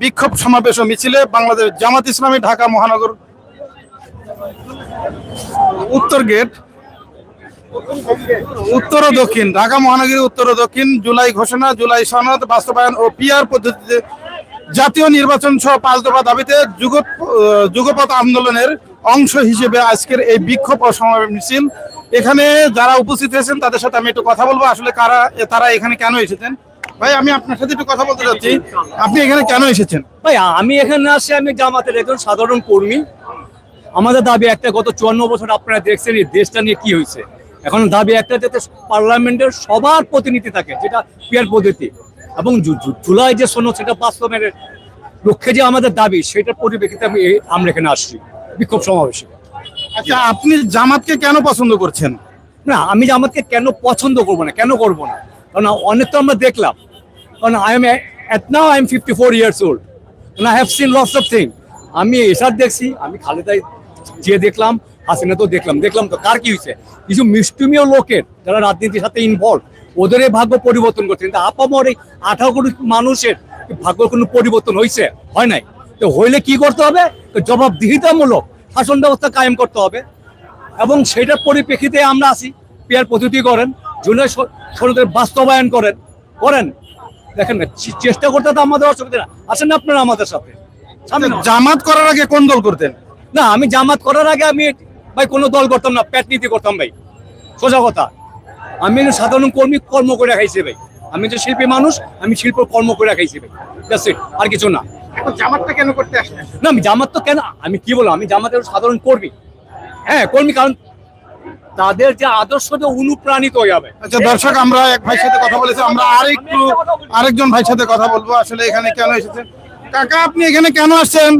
বিক্ষোভ সমাবেশ ও মিছিলে বাংলাদেশ জামাত ইসলামী ঢাকা মহানগর উত্তর গেট, উত্তর ও দক্ষিণ, ঢাকা মহানগরী উত্তর ও দক্ষিণ, জুলাই ঘোষণা, জুলাই সনদ, বাস্তবায়ন ও পিআর পদ্ধতিতে জাতীয় নির্বাচন সহ পাঁচ দফা দাবিতে যুগ যুগপথ আন্দোলনের অংশ হিসেবে আজকের এই বিক্ষোভ ও সমাবেশ মিছিল। এখানে যারা উপস্থিত হয়েছেন তাদের সাথে আমি একটু কথা বলব। আসলে কারা তারা এখানে কেন এসেছেন? ভাই আমি আপনার সাথে একটু কথা বলতে চাচ্ছি। আপনি এখানে কেন এসেছেন? ভাই আমি এখানে আসছি আমি জামাতের একজন সাধারণ কর্মী। আমাদের দাবি একটা গত চুয়ান্ন বছর আপনারা দেখছেন এই দেশটা নিয়ে কি হয়েছে। এখন দাবি একটা যাতে পার্লামেন্টের সবার প্রতিনিধি থাকে যেটা পিয়ার পদ্ধতি। এবং জুলাই যে সনদ সেটা বাস্তবায়নের লক্ষ্যে যে আমাদের দাবি সেটার পরিপ্রেক্ষিতে আমি আমরা এখানে আসছি বিক্ষোভ সমাবেশে। আচ্ছা আপনি জামাতকে কেন পছন্দ করছেন? না আমি জামাতকে কেন পছন্দ করব না কেন করব না? কারণ অনেক তো আমরা দেখলাম কারণ I am at now I am fifty four years old I have seen lots of thing আমি এসার দেখছি, আমি খালেদাই যে দেখলাম হাসিনা তো দেখলাম। দেখলাম তো কার কি হয়েছে কিছু মিষ্টমীয় লোকের যারা রাজনীতির সাথে ইনভলভ ওদের ভাগ্য পরিবর্তন করছে। কিন্তু আপামর এই আঠারো কোটি মানুষের ভাগ্য কোনো পরিবর্তন হয়েছে হয় নাই। তো হইলে কি করতে হবে? জবাবদিহিতামূলক শাসন ব্যবস্থা কায়েম করতে হবে। এবং সেটার পরিপ্রেক্ষিতে আমরা আসি পেয়ার পদ্ধতি করেন, জুলাই সনদের বাস্তবায়ন করেন। করেন। দেখেন না চেষ্টা করতে তো আমাদের অসুবিধা না। আসেন না আপনারা আমাদের সাথে? জামাত করার আগে কোন দল করতেন? না আমি জামাত করার আগে আমি ভাই কোনো দল করতাম না প্যাট নীতি করতাম ভাই। সোজা কথা। আমি সাধারণ কর্মী কর্ম করে খাইছি ভাই। আমি যে শিল্পী মানুষ আমি শিল্প কর্ম করে খাইছি ভাই। আর কিছু না। এখন জামাতটা কেন করতে আসলেন? না আমি জামাত তো কেন আমি কি বলব আমি জামাতের সাধারণ কর্মী। হ্যাঁ কর্মী কারণ তাদের যে আদর্শ যে অনুপ্রাণিত হয়ে যাবে। আচ্ছা দর্শক আমরা এক ভাইয়ের সাথে কথা বলেছি আমরা আরেকটু আরেকজন ভাইয়ের সাথে কথা বলব। আসলে এখানে কেন এসেছেন? কাকা আপনি এখানে কেন আসছেন?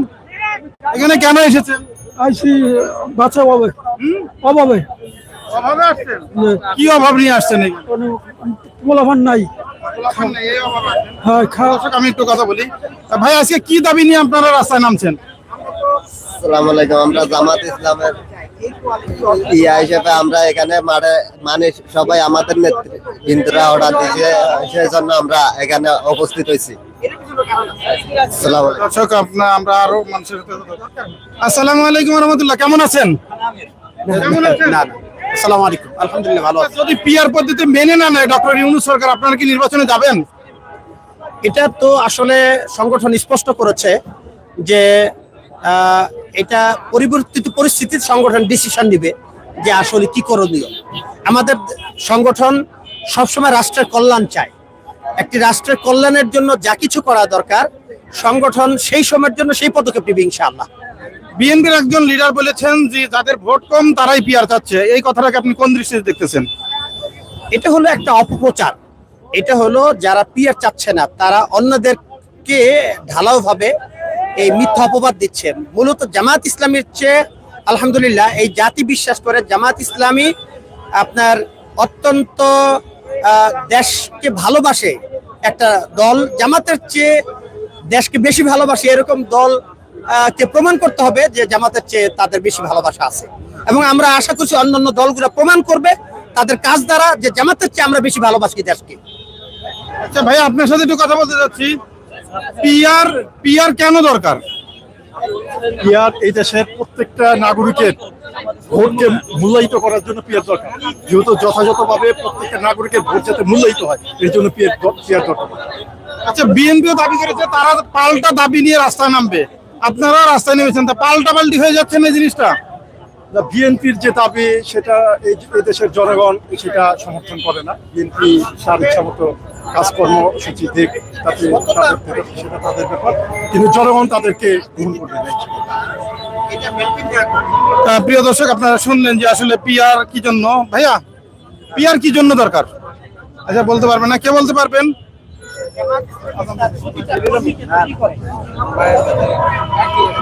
এখানে কেন এসেছেন? আইসি বাচ্চা অভাবে। অভাবে। অভাবে আসছেন? কি অভাব নিয়ে আসছেন এখানে? পোলাফান নাই। হ্যাঁ দর্শক আমি একটু কথা বলি। ভাই আজকে কি দাবি নিয়ে আপনারা রাস্তায় নামছেন? আসসালামু আলাইকুম আমরা জামাত ইসলামের ইয়া হিসেবে আমরা এখানে মাঠে মানে সবাই আমাদের নেতৃবৃন্দরা অর্ডার দিয়েছে সেই জন্য আমরা এখানে উপস্থিত হয়েছি। দর্শক আপনার আমরা আরও মানুষের আসসালামু আলাইকুম রহমতুল্লাহ কেমন আছেন? কেমন আছেন? আসসালামু আলাইকুম আলহামদুলিল্লাহ ভালো যদি পিআর পদ্ধতি মেনে না নেয় ডক্টর ইউনুস সরকার আপনারা কি নির্বাচনে যাবেন? এটা তো আসলে সংগঠন স্পষ্ট করেছে যে আহ, এটা পরিবর্তিত পরিস্থিতির সংগঠন ডিসিশন নিবে যে আসলে কি করণীয়। আমাদের সংগঠন সবসময় রাষ্ট্রের কল্যাণ চায়। একটি রাষ্ট্রের কল্যাণের জন্য যা কিছু করা দরকার সংগঠন সেই সময়ের জন্য সেই পদক্ষেপ নেবে ইনশাআল্লাহ। বিএনপির একজন লিডার বলেছেন যে যাদের ভোট কম তারাই পিয়ার চাচ্ছে। এই কথাটাকে আপনি কোন দৃষ্টিতে দেখতেছেন? এটা হলো একটা অপপ্রচার। এটা হলো যারা পিয়ার চাচ্ছে না তারা অন্যদেরকে ঢালাও ভাবে এই মিথ্যা অপবাদ দিচ্ছেন মূলত জামাত ইসলামের চেয়ে, আলহামদুলিল্লাহ, এই জাতি বিশ্বাস করে জামাত ইসলামী আপনার অত্যন্ত দেশকে ভালোবাসে একটা দল। জামাতের চেয়ে দেশকে বেশি ভালোবাসে এরকম দল কে প্রমাণ করতে হবে যে জামাতের চেয়ে তাদের বেশি ভালোবাসা আছে। এবং আমরা আশা করছি অন্যান্য দলগুলো প্রমাণ করবে তাদের কাজ দ্বারা যে জামাতের চেয়ে আমরা বেশি ভালোবাসি দেশকে। আচ্ছা ভাই, আপনার সাথে একটু কথা বলতে চাচ্ছি পিআর পিআর কেন দরকার? পিয়ার এই দেশের প্রত্যেকটা নাগরিকের ভোটকে মূল্যায়িত করার জন্য পিয়ার দরকার। যেহেতু যথাযথভাবে প্রত্যেকটা নাগরিকের ভোট যাতে মূল্যায়িত হয় এর জন্য পিয়ার পিয়ার দরকার। আচ্ছা বিএনপিও দাবি করেছে তারা পাল্টা দাবি নিয়ে রাস্তায় নামবে। আপনারা রাস্তায় নেমেছেন তা পাল্টা পাল্টি হয়ে যাচ্ছে না এই জিনিসটা? বিএনপির যে দাবি, সেটা এই দেশের জনগণ সেটা সমর্থন করে না। বিএনপি তার ইচ্ছা মতো কাজকর্মসূচি দিক তাতে সেটা তাদের ব্যাপার। কিন্তু জনগণ তাদেরকে গ্রহণ করবে প্রিয় দর্শক, আপনারা শুনলেন যে আসলে পিআর কি জন্য? ভাইয়া, পিআর কি জন্য দরকার? আচ্ছা বলতে পারবেন না? কে বলতে পারবেন?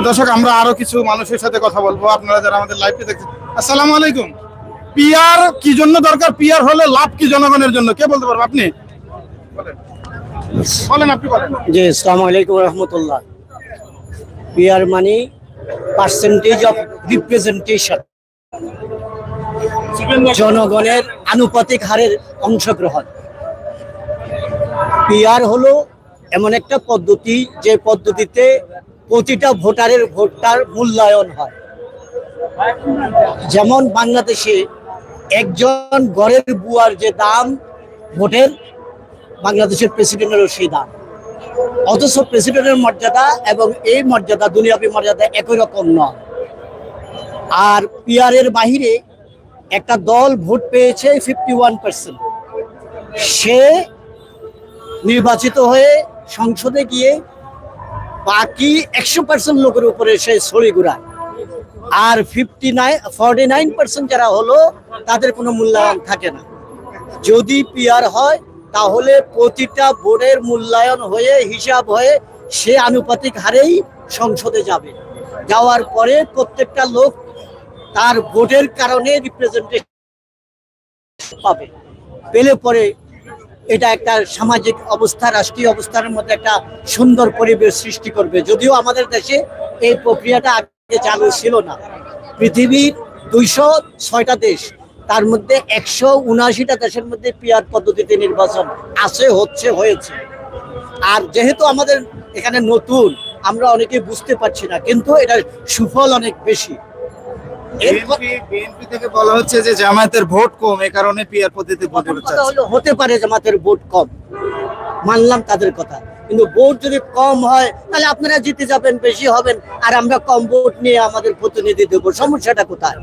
দর্শক আমরা আরও কিছু মানুষের সাথে কথা বলব। আপনারা যারা আমাদের লাইভে দেখছেন আসসালামু আলাইকুম। পিআর কি জন্য দরকার? পিআর হলে লাভ কি জনগণের জন্য? কে বলতে পারবে আপনি? বলেন। আপনি বলেন। জি আসসালামু আলাইকুম রহমতুল্লাহ। পিআর মানি পার্সেন্টেজ অফ রিপ্রেজেন্টেশন জনগণের আনুপাতিক হারের অংশগ্রহণ। পিআর হলো এমন একটা পদ্ধতি যে পদ্ধতিতে প্রতিটা ভোটারের ভোটটার মূল্যায়ন হয়। যেমন বাংলাদেশে একজন ঘরের বুয়ার যে দাম ভোটের, বাংলাদেশের প্রেসিডেন্টেরও সেই দাম। অথচ প্রেসিডেন্টের মর্যাদা এবং এই মর্যাদা, দুনিয়াবী মর্যাদা একই রকম নয়। আর পিয়ারের বাহিরে একটা দল ভোট পেয়েছে ফিফটি ওয়ান পার্সেন্ট সে নির্বাচিত হয়ে সংসদে গিয়ে বাকি একশো পার্সেন্ট লোকের উপরে সে ছড়ি ঘুরায়। আর fifty nine forty nine percent যারা হলো, তাদের কোনো মূল্যায়ন থাকে না। যদি পিয়ার হয়, তাহলে প্রতিটা বোর্ডের মূল্যায়ন হয়ে, হিসাব হয়ে, সে আনুপাতিক হারেই সংসদে যাবে। যাওয়ার পরে প্রত্যেকটা লোক তার ভোটের কারণে রিপ্রেজেন্টেশন পাবে। পেলে পরে এটা একটা সামাজিক অবস্থা, রাষ্ট্রীয় অবস্থার মধ্যে একটা সুন্দর পরিবেশ সৃষ্টি করবে। যদিও আমাদের দেশে এই প্রক্রিয়াটা আগে চালু ছিল না। পৃথিবীর দুইশো ছয়টা দেশ, তার মধ্যে একশো উনআশিটা দেশের মধ্যে পিয়ার পদ্ধতিতে নির্বাচন আছে, হচ্ছে, হয়েছে। আর যেহেতু আমাদের এখানে নতুন, আমরা অনেকে বুঝতে পারছি না, কিন্তু এটার সুফল অনেক বেশি। বিএনপি থেকে বলা হচ্ছে যে জামায়াতের ভোট কম এ কারণে পিয়ার পদ্ধতি প্রথম কথা হলো হতে পারে জামাতের ভোট কম। মানলাম তাদের কথা। কিন্তু ভোট যদি কম হয় তাহলে আপনারা জিতে যাবেন বেশি হবেন আর আমরা কম ভোট নিয়ে আমাদের প্রতিনিধি দেব। সমস্যাটা কোথায়?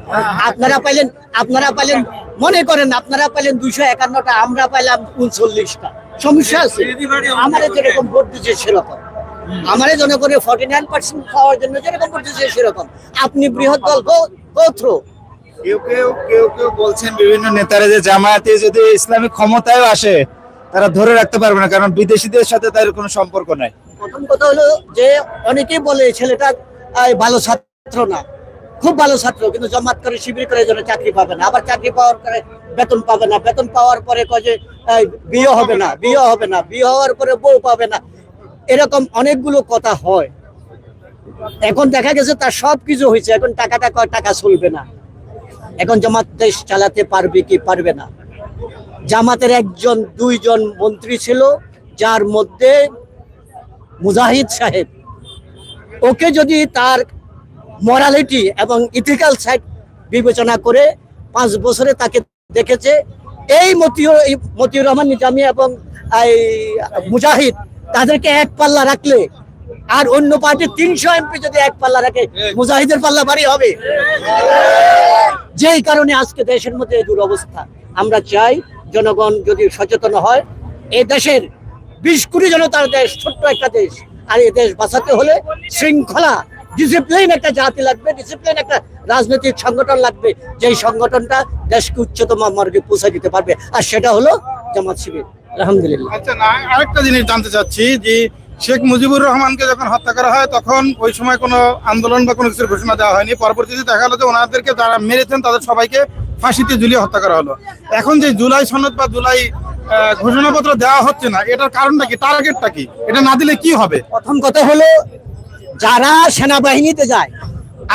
আপনারা পাইলেন আপনারা পাইলেন মনে করেন আপনারা পাইলেন দুইশো একান্নটা আমরা পাইলাম উনচল্লিশটা। সমস্যা আছে। আমাদের যেরকম ভোট দিচ্ছে সেরকম। আমাদের জনগণের ফর্টি নাইন পার্সেন্ট পাওয়ার জন্য যেরকম দিচ্ছে সেরকম। আপনি বৃহৎ দল গো কেউ কেউ কেউ কেউ বলছেন বিভিন্ন নেতারা যে জামায়াতে যদি ইসলামিক ক্ষমতায় আসে তারা ধরে রাখতে পারবে না কারণ বিদেশিদের সাথে তার কোনো সম্পর্ক নাই। প্রথম কথা হলো যে অনেকেই বলে ছেলেটা ভালো ছাত্র না। খুব ভালো ছাত্র কিন্তু জমাত করে শিবির করে যেন চাকরি পাবে না। আবার চাকরি পাওয়ার পরে বেতন পাবে না। বেতন পাওয়ার পরে কয় যে বিয়ে হবে না বিয়ে হবে না বিয়ে হওয়ার পরে বউ পাবে না। এরকম অনেকগুলো কথা হয়। এখন দেখা গেছে তার সব কিছু হয়েছে, এখন টাকাটা কয় টাকা চলবে না। এখন জামাত দেশ চালাতে পারবে কি পারবে না। জামাতের একজন, দুইজন মন্ত্রী ছিল, যার মধ্যে মুজাহিদ সাহেব। ওকে যদি তার মরালিটি এবং ইথিক্যাল সাইড বিবেচনা করে পাঁচ বছরে তাকে দেখেছে, এই মতিউর মতিউর রহমান নিজামী এবং এই মুজাহিদ তাদেরকে এক পাল্লা রাখলে আর অন্য পার্টির তিনশো এমপি যদি এক পাল্লা রাখে, মুজাহিদের পাল্লা বাড়ি হবে। যেই কারণে আজকে দেশের মধ্যে এই দুরবস্থা। আমরা চাই জনগণ যদি সচেতন হয় এই দেশের বিশ কোটি জনতার দেশ, ছোট্ট একটা দেশ, আর এই দেশ বাঁচাতে হলে শৃঙ্খলা ডিসিপ্লিন একটা জাতি লাগবে ডিসিপ্লিন একটা রাজনৈতিক সংগঠন লাগবে। যেই সংগঠনটা দেশকে উচ্চতম মার্গে পৌঁছে দিতে পারবে। আর সেটা হলো জামাত শিবির। আলহামদুলিল্লাহ। আচ্ছা না আরেকটা জিনিস জানতে চাচ্ছি যে শেখ মুজিবুর রহমানকে যখন হত্যা করা হয় তখন ওই সময় কোনো আন্দোলন বা কোনো কিছুর ঘোষণা দেওয়া হয়নি। পরবর্তীতে দেখা গেলো যে ওনাদেরকে যারা মেরেছেন তাদের সবাইকে ফাঁসিতে ঝুলিয়ে হত্যা করা হলো। এখন যে জুলাই সনদ বা জুলাই ঘোষণাপত্র দেওয়া হচ্ছে না এটার কারণটা কি? টার্গেটটা কি? এটা না দিলে কি হবে? প্রথম কথা হলো যারা সেনাবাহিনীতে যায়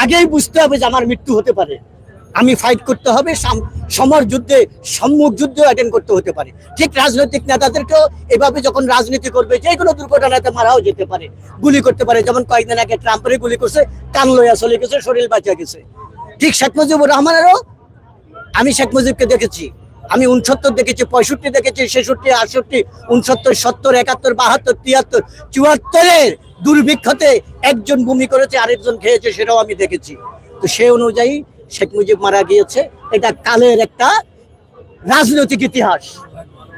আগেই বুঝতে হবে যে আমার মৃত্যু হতে পারে। আমি ফাইট করতে হবে, সাম- সমর যুদ্ধে, সম্মুখ যুদ্ধ অ্যাটেন্ড করতে হতে পারে। ঠিক রাজনৈতিক নেতাদেরকেও এভাবে যখন রাজনীতি করবে যে কোনো দুর্ঘটনাতে মারাও যেতে পারে, গুলি করতে পারে। যেমন কয়েকদিন আগে ট্রাম্পের গুলি করছে, কান লইয়া চলে গেছে, শরীর বাঁচা গেছে। ঠিক শেখ মুজিবুর রহমানেরও আমি শেখ মুজিবকে দেখেছি। আমি উনসত্তর দেখেছি, পঁয়ষট্টি দেখেছি, ছেষট্টি, আটষট্টি, উনসত্তর, সত্তর, একাত্তর, বাহাত্তর, তিয়াত্তর, চুয়াত্তরের দুর্ভিক্ষতে একজন ভূমি করেছে, আরেকজন খেয়েছে, সেটাও আমি দেখেছি। তো সে অনুযায়ী শেখ মুজিব মারা গিয়েছে, এটা কালের একটা রাজনৈতিক ইতিহাস,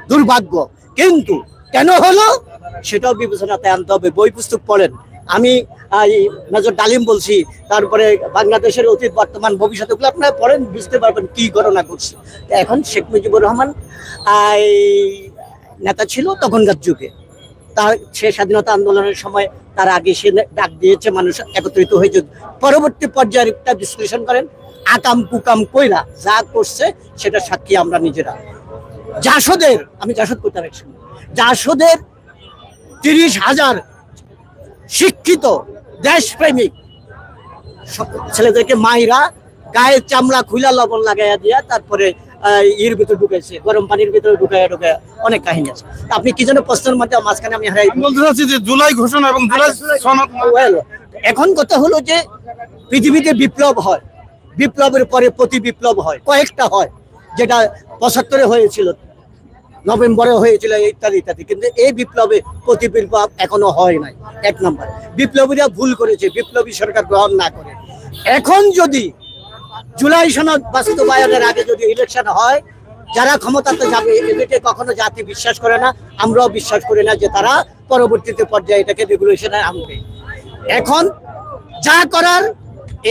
দুর্ভাগ্য। কিন্তু কেন হলো? সেটাও বিবেচনাতে আনতে হবে। বই পুস্তক পড়েন। আমি মেজর ডালিম বলছি, তারপরে বাংলাদেশের অতীত, বর্তমান, ভবিষ্যৎ ওগুলো আপনারা পড়েন, বুঝতে পারবেন কি ঘটনা ঘটছে। এখন শেখ মুজিবুর রহমান নেতা ছিল তখনকার যুগে। তার সে স্বাধীনতা আন্দোলনের সময় তার আগে সে ডাক দিয়েছে, মানুষ একত্রিত হয়ে যুদ্ধ পরবর্তী পর্যায়ের একটা বিশ্লেষণ করেন, আকাম কুকাম কইরা যা করছে সেটা সাক্ষী আমরা নিজেরা। জাসদের, আমি জাসদ করতাম একসঙ্গে জাসদের তিরিশ হাজার শিক্ষিত, দেশপ্রেমিক ছেলেদেরকে মাইরা গায়ের চামড়া খুলা লবণ লাগাইয়া দিয়া, তারপরে ইয়ের ভিতরে ঢুকেছে গরম পানির ভিতরে ঢুকায় ঢুকায় অনেক কাহিনী আছে। আপনি কি যেন প্রশ্নের মধ্যে মাঝখানে আমি হারাই বলতে চাচ্ছি যে জুলাই ঘোষণা এবং জুলাই সনদ এখন কথা হলো যে পৃথিবীতে বিপ্লব হয়। বিপ্লবের পরে প্রতি বিপ্লব হয়। কয়েকটা হয় যেটা পঁচাত্তরে হয়েছিল নভেম্বরে হয়েছিল ইত্যাদি ইত্যাদি। কিন্তু এই বিপ্লবে প্রতি বিপ্লব এখনও হয় নাই। এক নম্বর বিপ্লবীরা ভুল করেছে বিপ্লবী সরকার গ্রহণ না করে। এখন যদি জুলাই সনদ বাস্তবায়নের আগে যদি ইলেকশন হয়, যারা ক্ষমতাতে যাবে, এদেরকে কখনো জাতি বিশ্বাস করে না। আমরাও বিশ্বাস করি না যে তারা পরবর্তীতে পর্যায়ে এটাকে রেগুলেশনে আনবে। এখন যা করার,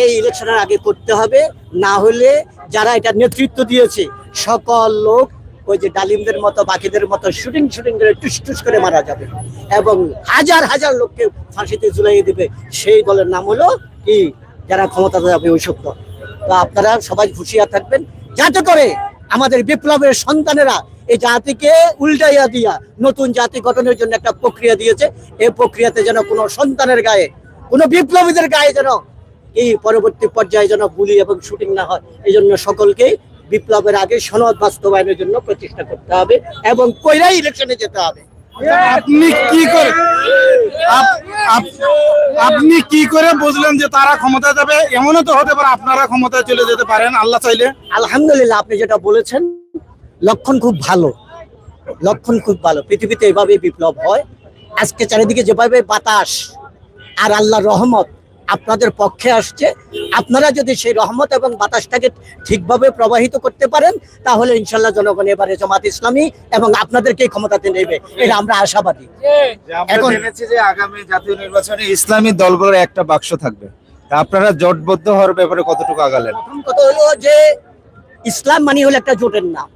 এই ইলেকশনের আগে করতে হবে। না হলে যারা এটা নেতৃত্ব দিয়েছে, সকল লোক ওই যে ডালিমদের মতো, বাকিদের মতো শুটিং শুটিং করে টুস টুস করে মারা যাবে। এবং হাজার হাজার লোককে ফাঁসিতে ঝুলাইয়ে দিবে। সেই দলের নাম হলো কি? যারা ক্ষমতাতে যাবে, ওই সব দল। আপনারা সবাই হুঁশিয়ার থাকবেন। যাতে করে আমাদের বিপ্লবের সন্তানেরা এই জাতিকে উল্টাইয়া দিয়া নতুন জাতি গঠনের জন্য একটা প্রক্রিয়া দিয়েছে। এই প্রক্রিয়াতে যেন কোনো সন্তানের গায়ে, কোনো বিপ্লবীদের গায়ে যেন এই পরবর্তী পর্যায়ে যেন গুলি এবং শুটিং না হয়। এই জন্য সকলকে বিপ্লবের আগে সনদ বাস্তবায়নের জন্য প্রচেষ্টা করতে হবে এবং কইরাই ইলেকশনে যেতে হবে। আপনি কি করে আপ- আপ- আপনি কি করে বুঝলেন যে তারা ক্ষমতা যাবে? এমনও তো হতে পারে আপনারা ক্ষমতায় চলে যেতে পারেন আল্লাহ চাইলে। আলহামদুলিল্লাহ আপনি যেটা বলেছেন লক্ষণ খুব ভালো। লক্ষণ খুব ভালো। পৃথিবীতে এভাবে বিপ্লব হয়। আজকে চারিদিকে যেভাবে বাতাস আর আল্লাহ রহমত আপনাদের পক্ষে আসছে। আপনারা যদি সেই রহমত এবং বাতাসটাকে ঠিকভাবে প্রবাহিত করতে পারেন তাহলে ইনশাল্লাহ জনগণ এবারে জামাত ইসলামী এবং আপনাদেরকে ক্ষমতাতে নেবে। এটা আমরা আশাবাদী। এখন- জেনেছি যে আগামী জাতীয় নির্বাচনে ইসলামী দলগুলোর একটা বাক্স থাকবে। আপনারা জোটবদ্ধ হওয়ার ব্যাপারে কতটুকু আগালেন? কথা হলো যে ইসলাম মানে হলো একটা জোটের নাম।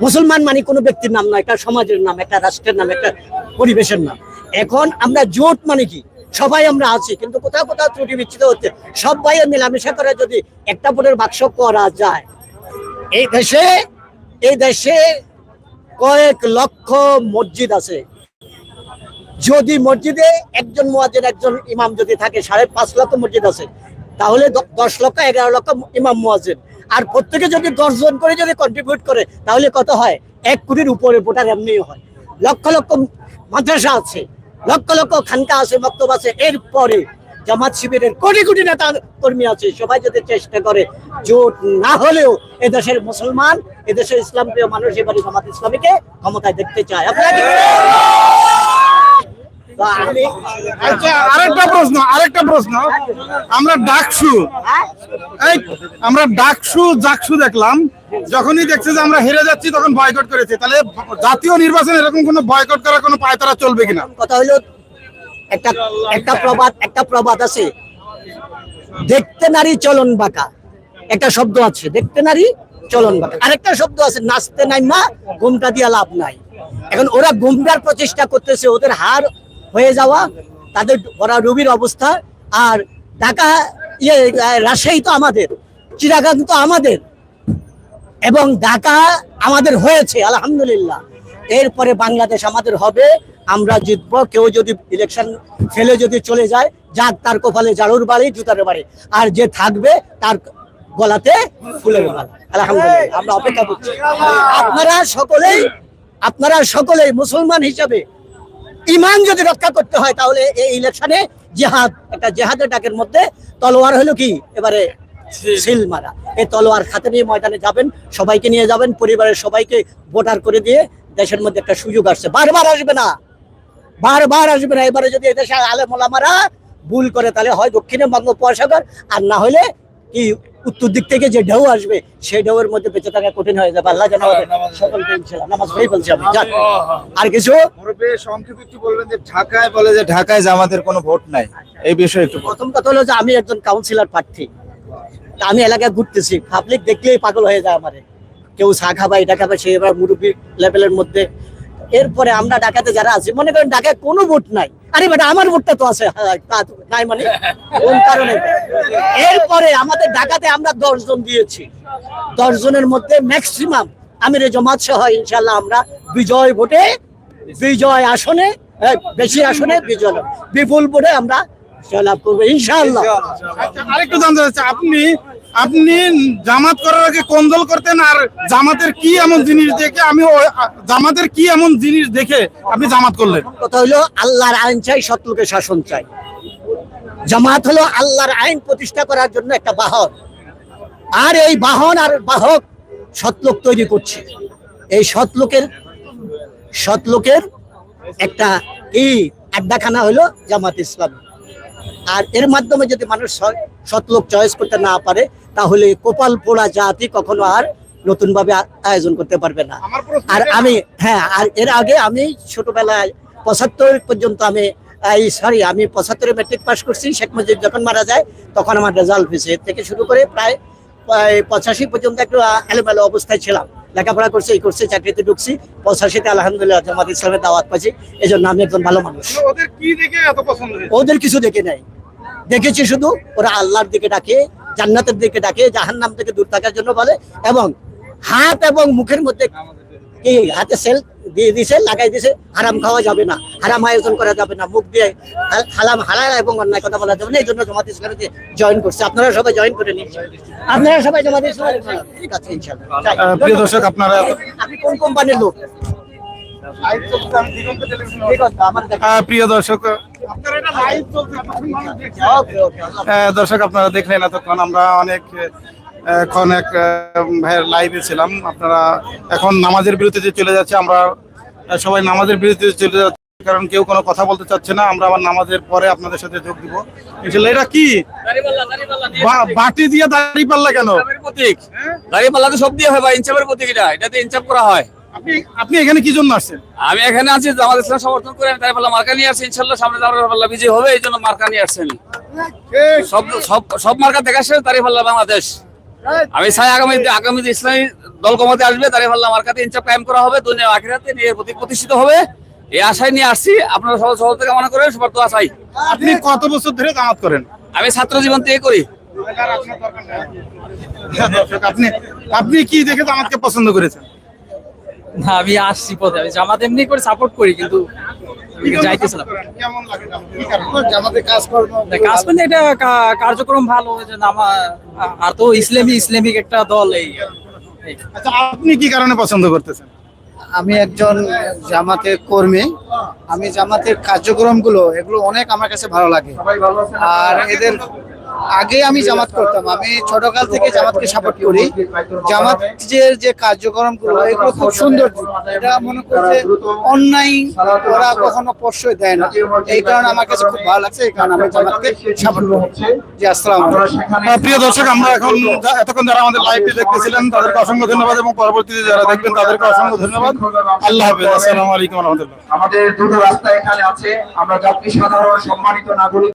মুসলমান মানে কোনো ব্যক্তির নাম না একটা সমাজের নাম একটা রাষ্ট্রের নাম একটা পরিবেশের নাম। এখন আমরা জোট মানে কি? সবাই আমরা আছি, কিন্তু কোথাও কোথাও ত্রুটি বিচ্ছিত হচ্ছে। সবাই মেলামেশা করে যদি একটা ভোটের বাক্স করা যায়। এই দেশে এই দেশে কয়েক লক্ষ মসজিদ আছে। যদি মসজিদে একজন মুয়াজ্জিন, একজন ইমাম যদি থাকে, সাড়ে পাঁচ লক্ষ মসজিদ আছে, তাহলে দশ লক্ষ, এগারো লক্ষ ইমাম মুয়াজ্জিন। আর প্রত্যেকে যদি দশ জন করে যদি কন্ট্রিবিউট করে, তাহলে কত হয়? এক কোটির উপরে ভোটার এমনি হয়। লক্ষ লক্ষ মাদ্রাসা আছে। লক্ষ লক্ষ খানকা আছে, বক্তব্য আছে। এরপরে জামাত শিবিরের কোটি কোটি নেতা কর্মী আছে। সবাই যদি চেষ্টা করে, জোট না হলেও এদেশের মুসলমান, এদেশের ইসলাম প্রিয় মানুষ এবারে জামাত ইসলামীকে ক্ষমতায় দেখতে চায়। আপনারা আচ্ছা আরেকটা প্রশ্ন আরেকটা প্রশ্ন। আমরা ডাকসু। আমরা ডাকসু, জাকসু দেখলাম। যখনই দেখছে যে আমরা হেরে যাচ্ছি, তখন বয়কট করেছে। তাহলে জাতীয় নির্বাচনে এরকম কোনো বয়কট করার কোনো পায়তারা চলবে কিনা? কথা হলো, একটা একটা প্রবাদ একটা প্রবাদ আছে। দেখতে নারী চলন বাঁকা। একটা শব্দ আছে, দেখতে নারী চলন বাঁকা। আরেকটা শব্দ আছে, নাচতে নাই মা, ঘুমটা দিয়া লাভ নাই। এখন ওরা ঘুমটার প্রচেষ্টা করতেছে, ওদের হার হয়ে যাওয়া, তাদের ওরা রবির অবস্থা। আর ঢাকা ইয়ে রাজশাহী তো আমাদের চিরাগাং তো আমাদের। এবং ঢাকা আমাদের হয়েছে, আলহামদুলিল্লাহ। এরপরে বাংলাদেশ আমাদের হবে, আমরা জিতবো। কেউ যদি ইলেকশন ফেলে যদি চলে যায় যার তার কপালে জারুর বাড়ি, জুতার বাড়ি। আর যে থাকবে, তার গলাতে ফুলের মালা। আলহামদুলিল্লাহ, আমরা অপেক্ষা করছি। আপনারা সকলেই আপনারা সকলেই মুসলমান হিসাবে ইমান যদি রক্ষা করতে হয় তাহলে এই ইলেকশনে জেহাদ একটা জেহাদের ডাকের মধ্যে তলোয়ার হলো কি? এবারে সিল মারা। এই তলোয়ার খাতে নিয়ে ময়দানে যাবেন সবাইকে নিয়ে যাবেন পরিবারের সবাইকে ভোটার করে দিয়ে দেশের মধ্যে একটা সুযোগ আসছে। বারবার আসবে না। বারবার আসবে না। এবারে যদি এদেশে আলে মোলামারা ভুল করে তাহলে হয় দক্ষিণে বঙ্গোপসাগর আর না হলে কি উত্তর দিক থেকে যে ঢেউ আসবে সেই ঢেউয়ের মধ্যে বেঁচে থাকা কঠিন হয়ে যাবে। আল্লাহ যেন আমাদের সকলকে ইনশাআল্লাহ নামাজ পড়েই বলছি আমি। আর কিছু? সংক্ষেপে একটু বলবেন যে ঢাকায় বলে যে ঢাকায় জামাতের কোনো ভোট নাই এই বিষয়ে একটু প্রথম কথা হলো যে আমি একজন কাউন্সিলর প্রার্থী। আমি এলাকায় ঘুরতেছি পাবলিক দেখলেই পাগল হয়ে যায় আমারে। কেউ চা খাবা এটা খাবে সে এবার মুরব্বী লেভেলের মধ্যে এরপরে আমরা ঢাকাতে যারা আছি মনে করেন ঢাকায় কোনো ভোট নাই। আরে বেটা আমার ভোটটা তো আছে। হ্যাঁ, নাই মানে? কোন কারণে? এরপরে আমাদের ঢাকাতে আমরা দশজন দিয়েছি। দশ জনের মধ্যে ম্যাক্সিমাম আমিরে জমাত সহ ইনশাল্লাহ আমরা বিজয় ভোটে বিজয় আসনে হ্যাঁ, বেশি আসনে বিজয়। বিপুল ভোটে আমরা জয়লাভ করব ইনশাআল্লাহ। আচ্ছা আরেকটু জানতে আপনি আপনি জামাত করার আগে কোন দল করতেন আর জামাতের কি এমন জিনিস দেখে আমি জামাতের কি এমন জিনিস দেখে আপনি জামাত করলেন? কথা হলো, আল্লাহর আইন চাই সৎলোকের শাসন চাই। জামাত হলো আল্লাহর আইন প্রতিষ্ঠা করার জন্য একটা বাহন। আর এই বাহন আর বাহক সৎলোক তৈরি করছে। এই সৎলোকের সৎলোকের একটা এই আড্ডাখানা হলো জামাত ইসলাম। আর এর মাধ্যমে যদি মানুষ সৎলোক চয়েস করতে না পারে তাহলে কপাল পোড়া জাতি কখনো আর নতুন ভাবে আয়োজন করতে পারবে না। আর আমি হ্যাঁ। আর এর আগে আমি ছোটবেলায় পঁচাত্তর পর্যন্ত আমি এই সরি আমি পঁচাত্তরে ম্যাট্রিক পাস করছি শেখ মুজিব যখন মারা যায় তখন আমার রেজাল্ট হয়েছে। এর থেকে শুরু করে প্রায় পঁচাশি পর্যন্ত একটু এলোমেলো অবস্থায় ছিলাম। লেখাপড়া করছি এই করছি চাকরিতে ঢুকছি পঁচাশিতে আলহামদুলিল্লাহ জামাত ইসলামের দাওয়াত পাচ্ছি এই জন্য আমি একজন ভালো মানুষ। ওদের কি দেখে এত পছন্দ ওদের কিছু দেখে নাই। দেখেছি শুধু ওরা আল্লাহর দিকে ডাকে জান্নাতের দিকে ডাকে জাহান্নাম থেকে দূর থাকার জন্য বলে এবং হাত এবং মুখের মধ্যে কি হাতে সেল দিয়ে দিছে লাগাই দিছে হারাম খাওয়া যাবে না হারাম আয়োজন করা যাবে না মুখ দিয়ে হালাম হালাল এবং অন্যায় কথা বলা যাবে না এই জন্য জমাত ইসলামে জয়েন করছে। আপনারা সবাই জয়েন করে নিন। আপনারা সবাই জমাত ইসলামে ঠিক আছে প্রিয় দর্শক আপনারা আপনি কোন কোম্পানির লোক? প্রিয় দর্শক আহ, দর্শক আপনারা দেখলেন এতক্ষণ আমরা অনেক এখন এক ভাইয়ের লাইভে ছিলাম। আপনারা এখন নামাজের বিরতিতে চলে যাচ্ছে আমরা সবাই নামাজের বিরতিতে চলে যাচ্ছি কারণ কেউ কোনো কথা বলতে চাচ্ছে না। আমরা আবার নামাজের পরে আপনাদের সাথে যোগ দিব। এটা কি? বাটি দিয়ে দাঁড়িয়ে পাল্লা কেন? দাঁড়িয়ে পাল্লা তো সব দিয়ে হয় বা ইনচাপের প্রতীক এটা। এটাতে ইনচাপ করা হয়। আপনি আপনি এখানে কি জন্য আসছেন? আমি এখানে আছি জামাত ইসলাম সমর্থন করে দাঁড়িয়ে পাল্লা মার্কা নিয়ে আসছি ইনশাল্লাহ সামনে বিজয় হবে এই জন্য মার্কা নিয়ে আসছি আমি। সব সব সব মার্কা দেখা শেষ বাংলাদেশ। আমি চাই আগামী আগামী ইসলামী দল কমাতে আসবে পাল্লা মার্কাতে ইনচাপ কায়েম করা হবে দুনিয়া আখিরাতে নিয়ে প্রতিষ্ঠিত হবে। এই আশায় নিয়ে আসছি আপনারা সবাই কামনা করেন সবার তো আশাই আপনি কত বছর ধরে জামাত করেন? আমি ছাত্র জীবন থেকে করি। আপনি আপনি কি দেখে জামাতকে পছন্দ করেছেন? না আমি আসছি পথে আমি জামাত এমনি করে সাপোর্ট করি কিন্তু যাইতেছিলাম কেমন লাগে জামাত? কি কারণে? না, কাজ মানে এটা কার্যক্রম ভালো যে আর তো ইসলামী ইসলামিক একটা দল এই। এই। আচ্ছা আপনি কি কারণে পছন্দ করতেছেন? আমি একজন জামাতের কর্মী। আমি জামাতের কার্যক্রমগুলো এগুলো অনেক আমার কাছে ভালো লাগে। আর এদের আগে আমি জামাত করতাম। আমি ছোটকাল থেকে জামাতকে সাপোর্ট করি। জামাতের যে কার্যক্রমগুলো এগুলো খুব সুন্দর এটা মনে করছে অন্যায় ওরা কখনো প্রশ্রয় দেয় না। এই কারণে আমার কাছে খুব ভালো লাগছে এই কারণে আমি জামাতকে সাপোর্ট করি জি আসসালাম প্রিয় দর্শক আমরা এখন এতক্ষণ যারা আমাদের লাইভটি দেখতেছিলেন তাদেরকে অসংখ্য ধন্যবাদ এবং পরবর্তীতে যারা দেখবেন তাদেরকে অসংখ্য ধন্যবাদ। আল্লাহ হাফেজ। আসসালামু আলাইকুম রহমতুল্লাহ। আমাদের দুটো রাস্তা এখানে আছে। আমরা যাত্রী সাধারণ সম্মানিত নাগরিক